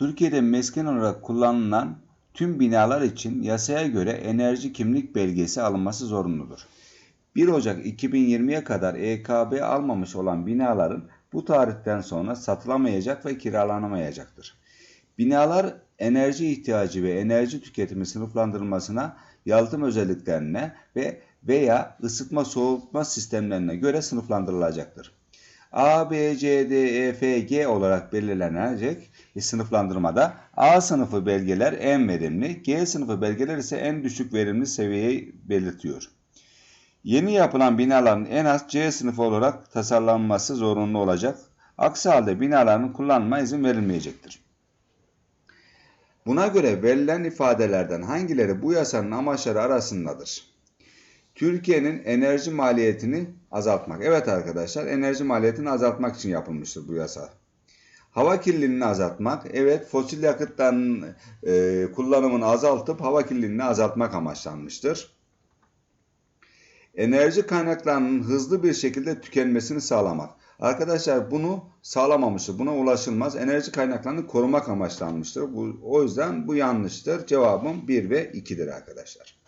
Türkiye'de mesken olarak kullanılan tüm binalar için yasaya göre enerji kimlik belgesi alınması zorunludur. 1 Ocak 2020'ye kadar EKB almamış olan binaların bu tarihten sonra satılamayacak ve kiralanamayacaktır. Binalar enerji ihtiyacı ve enerji tüketimi sınıflandırılmasına, yalıtım özelliklerine ve veya ısıtma soğutma sistemlerine göre sınıflandırılacaktır. A, B, C, D, E, F, G olarak belirlenecek sınıflandırmada A sınıfı belgeler en verimli, G sınıfı belgeler ise en düşük verimli seviyeyi belirtiyor. Yeni yapılan binaların en az C sınıfı olarak tasarlanması zorunlu olacak. Aksi halde binaların kullanma izin verilmeyecektir. Buna göre verilen ifadelerden hangileri bu yasanın amaçları arasındadır? Türkiye'nin enerji maliyetini azaltmak. Evet arkadaşlar enerji maliyetini azaltmak için yapılmıştır bu yasa. Hava kirliliğini azaltmak. Evet fosil yakıtların e, kullanımını azaltıp hava kirliliğini azaltmak amaçlanmıştır. Enerji kaynaklarının hızlı bir şekilde tükenmesini sağlamak. Arkadaşlar bunu sağlamamıştır. Buna ulaşılmaz. Enerji kaynaklarını korumak amaçlanmıştır. Bu, o yüzden bu yanlıştır. Cevabım 1 ve 2'dir arkadaşlar.